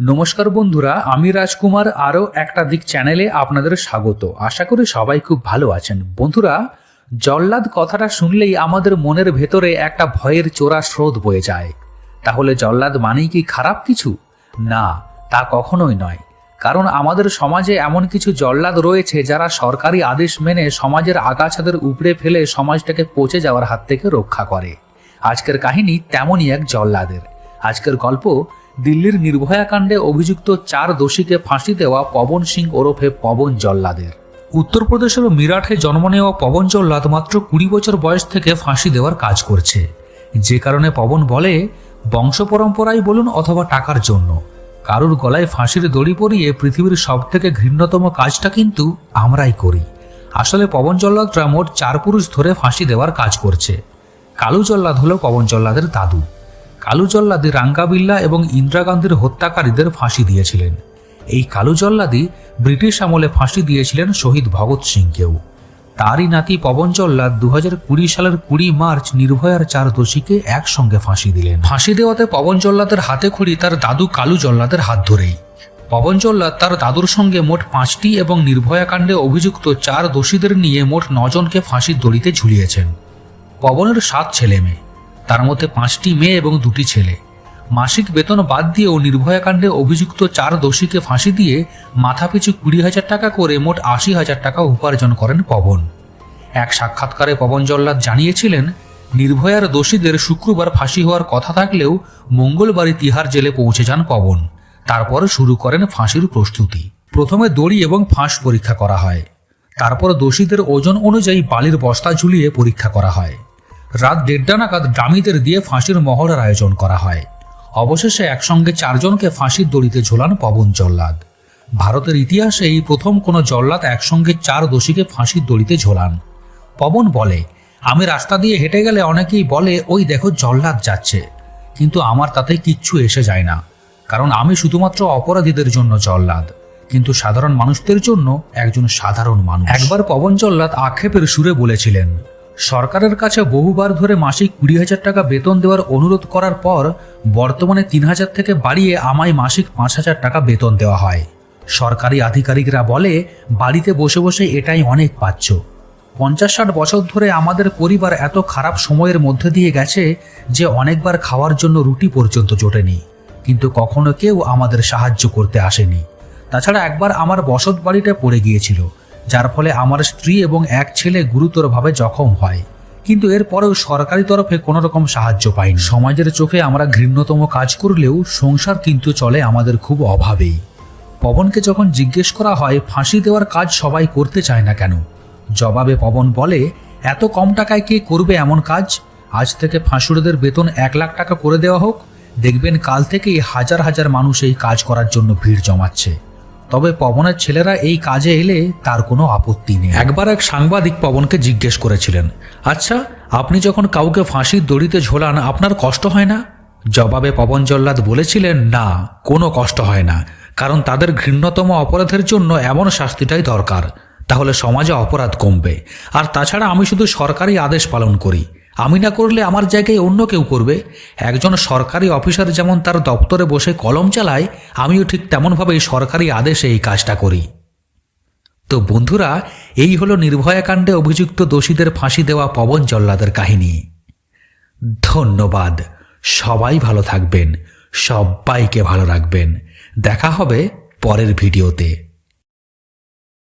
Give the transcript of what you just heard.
নমস্কার বন্ধুরা, আমি রাজকুমার, আরও একটা দিক চ্যানেলে আপনাদের স্বাগত। আশা করি সবাই খুব ভালো আছেন। বন্ধুরা, জল্লাদ কথাটা শুনলেই আমাদের মনের ভেতরে একটা ভয়ের চোরা স্রোত বয়ে যায়। তাহলে জল্লাদ মানেই কি খারাপ কিছু? না, তা কখনোই নয়। কারণ আমাদের সমাজে এমন কিছু জল্লাদ রয়েছে যারা সরকারি আদেশ মেনে সমাজের আগাছাদের উপড়ে ফেলে সমাজটাকে পচে যাওয়ার হাত থেকে রক্ষা করে। আজকের কাহিনী তেমনই এক জল্লাদের। আজকের গল্প দিল্লির নির্ভয়া কাণ্ডে অভিযুক্ত চার দোষীকে ফাঁসি দেওয়া পবন সিং ওরফে পবন জল্লাদের। উত্তরপ্রদেশের মিরাটে জন্ম নেওয়া পবন জল্লাদ মাত্র কুড়ি বছর বয়স থেকে ফাঁসি দেওয়ার কাজ করছে। যে কারণে পবন বলে, বংশ পরম্পরাই বলুন অথবা টাকার জন্য। কারুর গলায় ফাঁসির দড়ি পরিয়ে পৃথিবীর সব থেকে ঘৃণ্যতম কাজটা কিন্তু আমরাই করি। আসলে পবন জল্লাদরা মোট চার পুরুষ ধরে ফাঁসি দেওয়ার কাজ করছে। কালু জল্লাদ হলো পবন জল্লাদের দাদু। কালু জল্লাদি রাঙ্গাবিল্লা এবং ইন্দিরা গান্ধীর হত্যাকারীদের ফাঁসি দিয়েছিলেন। এই কালু জল্লাদি ব্রিটিশ আমলে ফাঁসি দিয়েছিলেন শহীদ ভগৎ সিংকেও। তারই নাতি পবন জল্লাদ দু কুড়ি সালের কুড়ি মার্চ নির্ভয়ার চার দোষীকে একসঙ্গে ফাঁসি দিলেন। ফাঁসি দেওয়াতে পবন জল্লাদের হাতে খড়ি তার দাদু কালু জল্লাদের হাত ধরেই। পবন জল্লাদ তার দাদুর সঙ্গে মোট পাঁচটি এবং নির্ভয়া কাণ্ডে অভিযুক্ত চার দোষীদের নিয়ে মোট নজনকে ফাঁসির দড়িতে ঝুলিয়েছেন। পবনের সাত ছেলে মেয়ে তার মধ্যে পাঁচটি মেয়ে এবং দুটি ছেলে। মাসিক বেতন বাদ দিয়েও নির্ভয়া কাণ্ডে অভিযুক্ত চার দোষীকে ফাঁসি দিয়ে মাথাপিছু কুড়ি হাজার টাকা করে মোট আশি হাজার টাকা উপার্জন করেন পবন। এক সাক্ষাৎকারে পবন জল্লাদ জানিয়েছিলেন, নির্ভয়ার দোষীদের শুক্রবার ফাঁসি হওয়ার কথা থাকলেও মঙ্গলবারই তিহার জেলে পৌঁছে যান পবন। তারপর শুরু করেন ফাঁসির প্রস্তুতি। প্রথমে দড়ি এবং ফাঁস পরীক্ষা করা হয়। তারপর দোষীদের ওজন অনুযায়ী বালির বস্তা ঝুলিয়ে পরীক্ষা করা হয়। রাত দেড়টা নাগাদ ডামিদের দিয়ে ফাঁসির মহড়ার আয়োজন করা হয়। অবশেষে একসঙ্গে চারজনকে ফাঁসির দড়িতে ঝোলান পবন জল্লাদ। ভারতের ইতিহাসে এই প্রথম কোনো জল্লাদ একসঙ্গে চার দোষীকে ফাঁসির দড়িতে ঝোলান। পবন বলে, আমি রাস্তা দিয়ে হেঁটে গেলে অনেকেই বলে, ওই দেখো জল্লাদ যাচ্ছে। কিন্তু আমার তাতে কিচ্ছু এসে যায় না, কারণ আমি শুধুমাত্র অপরাধীদের জন্য জল্লাদ। কিন্তু সাধারণ মানুষদের জন্য একজন সাধারণ মানুষ। একবার পবন জল্লাদ আক্ষেপের সুরে বলেছিলেন সরকারের কাছে বহুবার ধরে মাসিক কুড়ি হাজার টাকা বেতন দেওয়ার অনুরোধ করার পর বর্তমানে তিন হাজার থেকে বাড়িয়ে আমায় মাসিক পাঁচ হাজার টাকা বেতন দেওয়া হয়। সরকারি আধিকারিকরা বলে, বাড়িতে বসে বসে এটাই অনেক পাচ্ছ। পঞ্চাশ ষাট বছর ধরে আমাদের পরিবার এত খারাপ সময়ের মধ্যে দিয়ে গেছে যে অনেকবার খাওয়ার জন্য রুটি পর্যন্ত জোটেনি। কিন্তু কখনো কেউ আমাদের সাহায্য করতে আসেনি। তাছাড়া একবার আমার বসত বাড়িটা পড়ে গিয়েছিল। যার ফলে আমার স্ত্রী এবং এক ছেলে গুরুতরভাবে জখম হয়। কিন্তু এরপরেও সরকারি তরফে কোনো রকম সাহায্য পাইনি। সমাজের চোখে আমরা ঘৃণ্যতম কাজ করলেও সংসার কিন্তু চলে আমাদের খুব অভাবেই। পবনকে যখন জিজ্ঞেস করা হয়, ফাঁসি দেওয়ার কাজ সবাই করতে চায় না কেন? জবাবে পবন বলে, এত কম টাকায় কে করবে এমন কাজ? আজ থেকে ফাঁসুড়েদের বেতন এক লাখ টাকা করে দেওয়া হোক। দেখবেন কাল থেকেই হাজার হাজার মানুষ এই কাজ করার জন্য ভিড় জমাচ্ছে। তবে পবনের ছেলেরা এই কাজে এলে তার কোনো আপত্তি নেই। একবার এক সাংবাদিক পবনকে জিজ্ঞেস করেছিলেন আচ্ছা আপনি যখন কাউকে ফাঁসির দড়িতে ঝোলান, আপনার কষ্ট হয় না? জবাবে পবন জল্লাদ বলেছিলেন, না, কোনো কষ্ট হয় না, কারণ তাদের ঘৃণ্যতম অপরাধের জন্য এমন শাস্তিটাই দরকার। তাহলে সমাজে অপরাধ কমবে। আর তাছাড়া আমি শুধু সরকারি আদেশ পালন করি। আমি না করলে আমার জায়গায় অন্য কেউ করবে? একজন সরকারি অফিসার যেমন তার দপ্তরে বসে কলম চালায়, আমিও ঠিক তেমনভাবেই সরকারি আদেশে এই কাজটা করি। তো বন্ধুরা, এই হলো নির্ভয়া কাণ্ডে অভিযুক্ত দোষীদের ফাঁসি দেওয়া পবন জল্লাদের কাহিনী। ধন্যবাদ। সবাই ভালো থাকবেন। সবাইকে ভালো রাখবেন। দেখা হবে পরের ভিডিওতে।